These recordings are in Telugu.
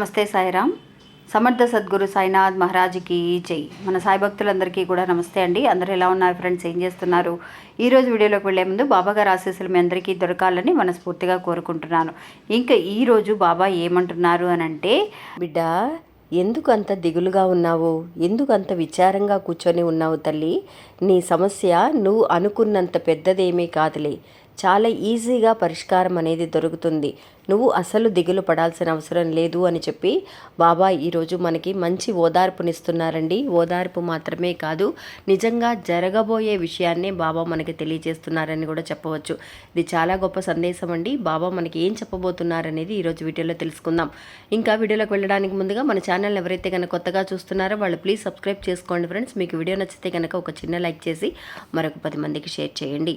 నమస్తే సాయిరామ్. సమర్థ సద్గురు సాయినాథ్ మహారాజ్కి జై. మన సాయి భక్తులందరికీ కూడా నమస్తే అండి. అందరూ ఎలా ఉన్నారు ఫ్రెండ్స్? ఏం చేస్తున్నారు? ఈరోజు వీడియోలోకి వెళ్ళే ముందు బాబా గారు ఆశీస్సులు మీ అందరికీ దొరకాలని మనస్ఫూర్తిగా కోరుకుంటున్నాను. ఇంకా ఈరోజు బాబా ఏమంటున్నారు అని అంటే బిడ్డ ఎందుకు అంత దిగులుగా ఉన్నావు? ఎందుకు అంత విచారంగా కూర్చొని ఉన్నావు తల్లి? నీ సమస్య నువ్వు అనుకున్నంత పెద్దదేమీ కాదులే. చాలా ఈజీగా పరిష్కారం అనేది దొరుకుతుంది. నువ్వు అసలు దిగులు పడాల్సిన అవసరం లేదు అని చెప్పి బాబా ఈరోజు మనకి మంచి ఓదార్పునిస్తున్నారండి. ఓదార్పు మాత్రమే కాదు నిజంగా జరగబోయే విషయాన్నే బాబా మనకి తెలియజేస్తున్నారని కూడా చెప్పవచ్చు. ఇది చాలా గొప్ప సందేశం అండి. బాబా మనకి ఏం చెప్పబోతున్నారనేది ఈరోజు వీడియోలో తెలుసుకుందాం. ఇంకా వీడియోలోకి వెళ్ళడానికి ముందుగా మన ఛానల్ ఎవరైతే కనుక కొత్తగా చూస్తున్నారో వాళ్ళు ప్లీజ్ సబ్స్క్రైబ్ చేసుకోండి ఫ్రెండ్స్. మీకు వీడియో నచ్చితే కనుక ఒక చిన్న లైక్ చేసి మరొక పది మందికి షేర్ చేయండి.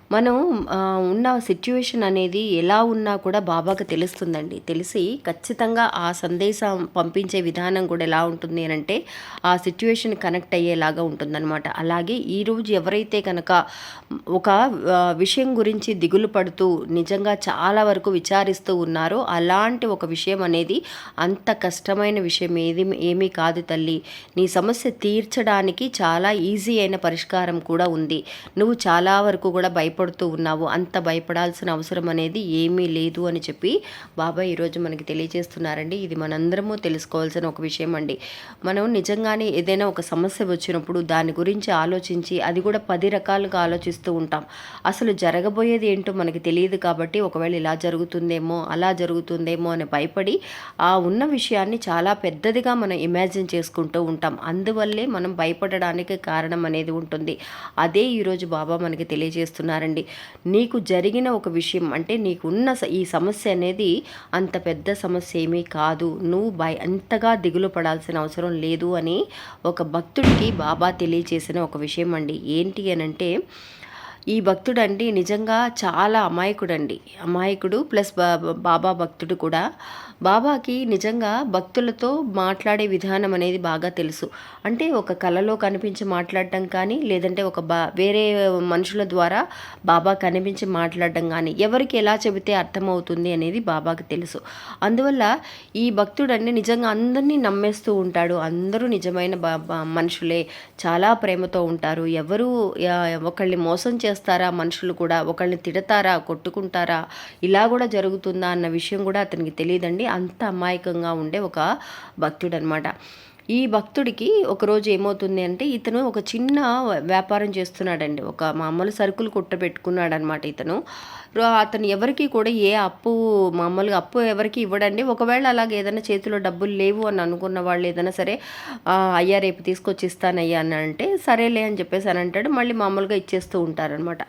మనం ఉన్న సిచ్యువేషన్ అనేది ఎలా ఉన్నా కూడా బాబాకు తెలుస్తుందండి. తెలిసి ఖచ్చితంగా ఆ సందేశం పంపించే విధానం కూడా ఎలా ఉంటుంది అని అంటే ఆ సిచ్యువేషన్ కనెక్ట్ అయ్యేలాగా ఉంటుందన్నమాట. అలాగే ఈరోజు ఎవరైతే కనుక ఒక విషయం గురించి దిగులు పడుతూ నిజంగా చాలా వరకు విచారిస్తూ ఉన్నారో అలాంటి ఒక విషయం అనేది అంత కష్టమైన విషయం ఏది ఏమీ కాదు తల్లి. నీ సమస్య తీర్చడానికి చాలా ఈజీ అయిన పరిష్కారం కూడా ఉంది. నువ్వు చాలా వరకు కూడా భయపడుతూ ఉన్నావు అంత భయపడాల్సిన అవసరం అనేది ఏమీ లేదు అని చెప్పి బాబా ఈరోజు మనకి తెలియజేస్తున్నారండి. ఇది మనందరము తెలుసుకోవాల్సిన ఒక విషయం అండి. మనం నిజంగానే ఏదైనా ఒక సమస్య వచ్చినప్పుడు దాని గురించి ఆలోచించి అది కూడా పది రకాలుగా ఆలోచిస్తూ ఉంటాం. అసలు జరగబోయేది ఏంటో మనకి తెలియదు కాబట్టి ఒకవేళ ఇలా జరుగుతుందేమో అలా జరుగుతుందేమో అని భయపడి ఆ ఉన్న విషయాన్ని చాలా పెద్దదిగా మనం ఇమాజిన్ చేసుకుంటూ ఉంటాం. అందువల్లే మనం భయపడడానికి కారణం అనేది ఉంటుంది. అదే ఈరోజు బాబా మనకి తెలియజేస్తున్నారు. ఉన్నారండి నీకు జరిగిన ఒక విషయం అంటే నీకు ఉన్న స- ఈ సమస్య అనేది అంత పెద్ద సమస్య ఏమీ కాదు. నువ్వు భయ అంతగా దిగులు పడాల్సిన అవసరం లేదు అని ఒక భక్తుడికి బాబా తెలియజేసిన ఒక విషయం అండి. ఏంటి అని అంటే ఈ భక్తుడండి నిజంగా చాలా అమాయకుడండి. అమాయకుడు ప్లస్ బా- బాబా భక్తుడు కూడా బాబాకి నిజంగా భక్తులతో మాట్లాడే విధానం అనేది బాగా తెలుసు. అంటే ఒక కళలో కనిపించి మాట్లాడటం కానీ లేదంటే ఒక బా వేరే మనుషుల ద్వారా బాబా కనిపించి మాట్లాడటం కానీ ఎవరికి ఎలా చెబితే అర్థమవుతుంది అనేది బాబాకి తెలుసు. అందువల్ల ఈ భక్తుడండి నిజంగా అందరినీ నమ్మేస్తూ ఉంటాడు. అందరూ నిజమైన బా మనుషులే. చాలా ప్రేమతో ఉంటారు. ఎవరు ఒకళ్ళని మోసం చేస్తారా మనుషులు కూడా ఒకళ్ళని తిడతారా కొట్టుకుంటారా ఇలా కూడా జరుగుతుందా అన్న విషయం కూడా అతనికి తెలియదండి. అంత అమాయకంగా ఉండే ఒక భక్తుడు అనమాట ఈ భక్తుడికి ఒకరోజు ఏమవుతుంది అంటే ఇతను ఒక చిన్న వ్యాపారం చేస్తున్నాడండి. ఒక మామూలు సరుకులు కుట్ట పెట్టుకున్నాడు అనమాట ఇతను అతను ఎవరికి కూడా ఏ అప్పు మామూలుగా అప్పు ఎవరికి ఇవ్వడండి. ఒకవేళ అలాగే ఏదైనా చేతిలో డబ్బులు లేవు అని అనుకున్న వాళ్ళు ఏదైనా సరే అయ్యా రేపు తీసుకొచ్చి ఇస్తానయ్యా అని అంటే సరేలే అని చెప్పేసి అని అంటాడు. మళ్ళీ మామూలుగా ఇచ్చేస్తూ ఉంటారనమాట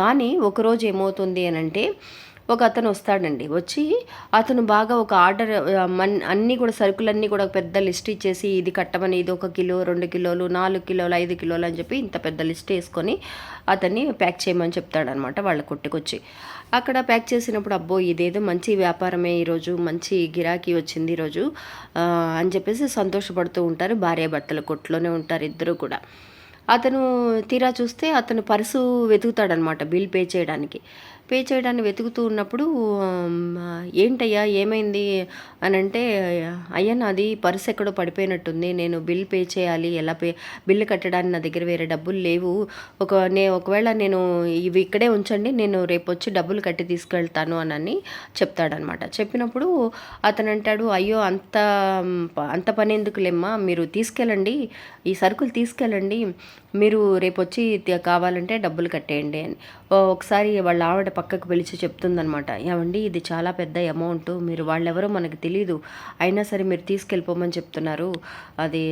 కానీ ఒకరోజు ఏమవుతుంది అని అంటే ఒక అతను వస్తాడండి. వచ్చి అతను బాగా ఒక ఆర్డర్ మన్ అన్నీ కూడా సరుకులన్నీ కూడా పెద్ద లిస్ట్ ఇచ్చేసి ఇది కట్టమని ఇది ఒక కిలో రెండు కిలోలు నాలుగు కిలోలు ఐదు కిలోలు అని చెప్పి ఇంత పెద్ద లిస్ట్ వేసుకొని అతన్ని ప్యాక్ చేయమని చెప్తాడనమాట వాళ్ళ కొట్టుకొచ్చి. అక్కడ ప్యాక్ చేసినప్పుడు అబ్బో ఇదేదో మంచి వ్యాపారమే ఈరోజు మంచి గిరాకీ వచ్చింది ఈరోజు అని చెప్పేసి సంతోషపడుతూ ఉంటారు. భార్యాభర్తల కొట్లోనే ఉంటారు ఇద్దరు కూడా. అతను తీరా చూస్తే అతను పర్సు వెతుకుతాడనమాట బిల్ పే చేయడానికి. పే చేయడానికి వెతుకుతూ ఉన్నప్పుడు ఏంటయ్యా ఏమైంది? అని అంటే అయ్యా నాది పర్స్ ఎక్కడో పడిపోయినట్టుంది. నేను బిల్ పే చేయాలి. ఎలా పే బిల్లు కట్టడానికి నా దగ్గర వేరే డబ్బులు లేవు. ఒక నే ఒకవేళ నేను ఇవి ఇక్కడే ఉంచండి. నేను రేపు వచ్చి డబ్బులు కట్టి తీసుకెళ్తాను అని చెప్తాడనమాట. చెప్పినప్పుడు అతను అంటాడు అయ్యో అంత అంత పని ఎందుకులేమ్మా? మీరు తీసుకెళ్ళండి. ఈ సరుకులు తీసుకెళ్ళండి. మీరు రేపు వచ్చి కావాలంటే డబ్బులు కట్టేయండి అని. ఒకసారి వాళ్ళ ఆవిడ పక్కకు పిలిచి చెప్తుందనమాట ఏమండి ఇది చాలా పెద్ద అమౌంట్ మీరు వాళ్ళెవరో మనకు తెలియదు అయినా సరే మీరు తీసుకెళ్ళిపోమని చెప్తున్నారు. అది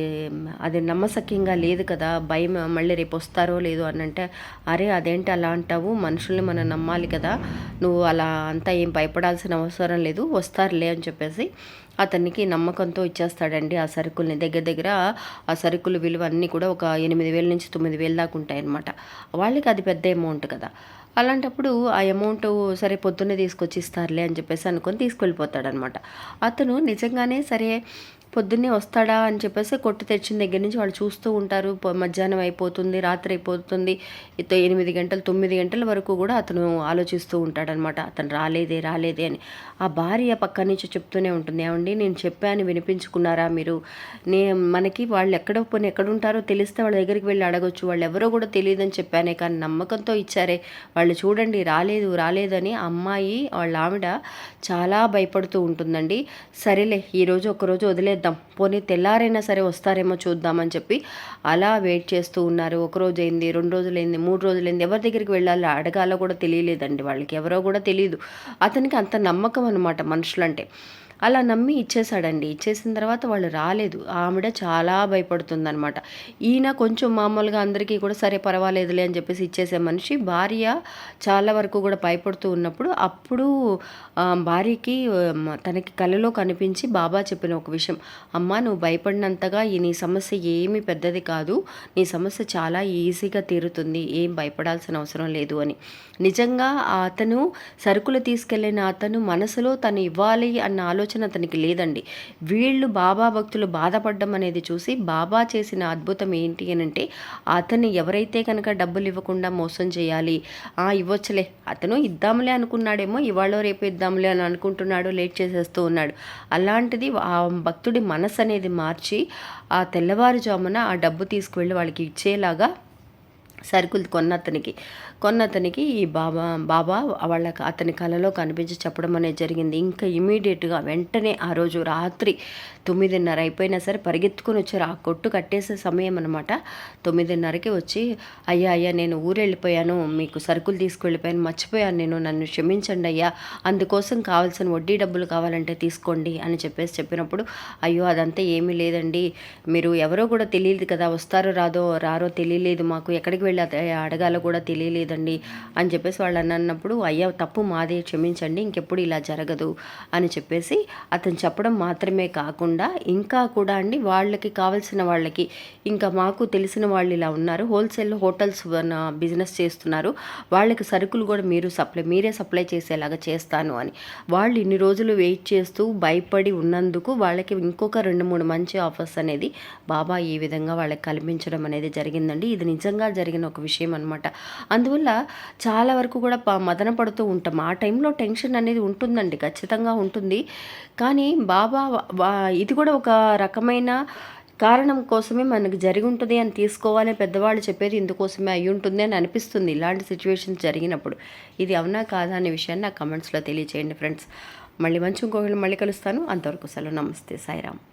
అది నమ్మసక్యంగా లేదు కదా భయం మళ్ళీ రేపు వస్తారో లేదో అని అంటే అరే అదేంటి అలా అంటావు? మనుషుల్ని మనం నమ్మాలి కదా నువ్వు అలా అంతా ఏం భయపడాల్సిన అవసరం లేదు వస్తారులే అని చెప్పేసి అతనికి నమ్మకంతో ఇచ్చేస్తాడండి ఆ సరుకుల్ని. దగ్గర దగ్గర ఆ సరుకుల విలువ అన్నీ కూడా ఒక ఎనిమిది వేల నుంచి తొమ్మిది వేలు దాకా ఉంటాయన్నమాట. వాళ్ళకి అది పెద్ద అమౌంట్ కదా. అలాంటప్పుడు ఆ అమౌంట్ సరే పొద్దున్నే తీసుకొచ్చి ఇస్తారులే అని చెప్పేసి అనుకొని తీసుకెళ్ళిపోతాడనమాట అతను నిజంగానే సరే పొద్దున్నే వస్తాడా అని చెప్పేసి కొట్టు తెచ్చిన దగ్గర నుంచి వాళ్ళు చూస్తూ ఉంటారు. మధ్యాహ్నం అయిపోతుంది రాత్రి అయిపోతుంది. ఎనిమిది గంటలు తొమ్మిది గంటల వరకు కూడా అతను ఆలోచిస్తూ ఉంటాడనమాట అతను రాలేదే రాలేదే అని. ఆ భార్య పక్క నుంచి చెప్తూనే ఉంటుంది. ఏమండి నేను చెప్పాను వినిపించుకున్నారా మీరు? నే మనకి వాళ్ళు ఎక్కడో పోనీ ఎక్కడుంటారో తెలిస్తే వాళ్ళ దగ్గరికి వెళ్ళి అడగొచ్చు. వాళ్ళు ఎవరో కూడా తెలియదని చెప్పానే కానీ నమ్మకంతో ఇచ్చారే. వాళ్ళు చూడండి రాలేదు రాలేదని అమ్మాయి వాళ్ళ ఆవిడ చాలా భయపడుతూ ఉంటుందండి. సరేలే ఈరోజు ఒకరోజు చేద్దాం పోనీ తెల్లారైనా సరే వస్తారేమో చూద్దామని చెప్పి అలా వెయిట్ చేస్తూ ఉన్నారు. ఒక రోజు అయింది రెండు రోజులు అయింది మూడు రోజులు అయింది ఎవరి దగ్గరికి వెళ్ళాలో అడగాలో కూడా తెలియలేదండి వాళ్ళకి. ఎవరో కూడా తెలియదు అతనికి అంత నమ్మకం అనమాట మనుషులంటే. అలా నమ్మి ఇచ్చేసాడండి ఇచ్చేసిన తర్వాత వాళ్ళు రాలేదు. ఆవిడ చాలా భయపడుతుందనమాట ఈయన కొంచెం మామూలుగా అందరికీ కూడా సరే పర్వాలేదులే అని చెప్పేసి ఇచ్చేసే మనిషి భార్య చాలా వరకు కూడా భయపడుతూ ఉన్నప్పుడు అప్పుడు భార్యకి తనకి కలలో కనిపించి బాబా చెప్పిన ఒక విషయం. అమ్మ నువ్వు భయపడినంతగా ఈ నీ సమస్య ఏమీ పెద్దది కాదు. నీ సమస్య చాలా ఈజీగా తీరుతుంది. ఏం భయపడాల్సిన అవసరం లేదు అని. నిజంగా అతను సరుకులు తీసుకెళ్ళిన అతను మనసులో తను ఇవ్వాలి అన్న ఆలోచన అతనికి లేదండి. వీళ్ళు బాబా భక్తులు బాధపడడం అనేది చూసి బాబా చేసిన అద్భుతం ఏంటి అని అంటే అతను ఎవరైతే కనుక డబ్బులు ఇవ్వకుండా మోసం చేయాలి ఆ ఇవ్వచ్చులే అతను ఇద్దాంలే అనుకున్నాడేమో ఇవాళ రేపు ఇద్దాంలే అని అనుకుంటున్నాడు లేట్ చేసేస్తూ ఉన్నాడు. అలాంటిది ఆ భక్తుడి మనసు అనేది మార్చి ఆ తెల్లవారుజామున ఆ డబ్బు తీసుకువెళ్ళి వాళ్ళకి ఇచ్చేలాగా సరుకులు కొన్న అతనికి కొన్న అతనికి ఈ బాబా బాబా వాళ్ళ అతని కలలో కనిపించి చెప్పడం అనేది జరిగింది. ఇంకా ఇమీడియట్గా వెంటనే ఆ రోజు రాత్రి తొమ్మిదిన్నర అయిపోయినా సరే పరిగెత్తుకుని వచ్చారు ఆ కొట్టు కట్టేసే సమయం అనమాట తొమ్మిదిన్నరకి వచ్చి అయ్యా అయ్యా నేను ఊరెళ్ళిపోయాను మీకు సరుకులు తీసుకువెళ్ళిపోయాను మర్చిపోయాను నేను నన్ను క్షమించండి అయ్యా అందుకోసం కావాల్సిన వడ్డీ డబ్బులు కావాలంటే తీసుకోండి అని చెప్పేసి చెప్పినప్పుడు అయ్యో అదంతా ఏమీ లేదండి మీరు ఎవరో కూడా తెలియదు కదా వస్తారో రాదో రారో తెలియలేదు మాకు ఎక్కడికి వెళ్ళి అడగాలో కూడా తెలియలేదండి అని చెప్పేసి వాళ్ళు అని అన్నప్పుడు అయ్యా తప్పు మాదే క్షమించండి ఇంకెప్పుడు ఇలా జరగదు అని చెప్పేసి అతను చెప్పడం మాత్రమే కాకుండా ఇంకా కూడా అండి వాళ్ళకి కావాల్సిన వాళ్ళకి ఇంకా మాకు తెలిసిన వాళ్ళు ఇలా ఉన్నారు హోల్సేల్ హోటల్స్ బిజినెస్ చేస్తున్నారు వాళ్ళకి సరుకులు కూడా మీరు సప్లై మీరే సప్లై చేసేలాగా చేస్తాను అని. వాళ్ళు ఇన్ని రోజులు వెయిట్ చేస్తూ భయపడి ఉన్నందుకు వాళ్ళకి ఇంకొక రెండు మూడు మంచి ఆఫర్స్ అనేది బాబా ఈ విధంగా వాళ్ళకి కల్పించడం అనేది జరిగిందండి. ఇది నిజంగా జరిగిన ఒక విషయం అనమాట అందువల్ల చాలా వరకు కూడా ప- మదన పడుతూ ఉంటాం. ఆ టైంలో టెన్షన్ అనేది ఉంటుందండి ఖచ్చితంగా ఉంటుంది. కానీ బాబా ఇది కూడా ఒక రకమైన కారణం కోసమే మనకు జరిగి ఉంటుంది అని తీసుకోవాలని పెద్దవాళ్ళు చెప్పేది ఇందుకోసమే అయి ఉంటుంది అని అనిపిస్తుంది ఇలాంటి సిచ్యువేషన్స్ జరిగినప్పుడు. ఇది అవునా కాదా అనే విషయాన్ని నా కమెంట్స్లో తెలియచేయండి ఫ్రెండ్స్. మళ్ళీ మంచి ఇంకొకళ్ళు మళ్ళీ కలుస్తాను. అంతవరకు సెలవు. నమస్తే. సాయిరామ్.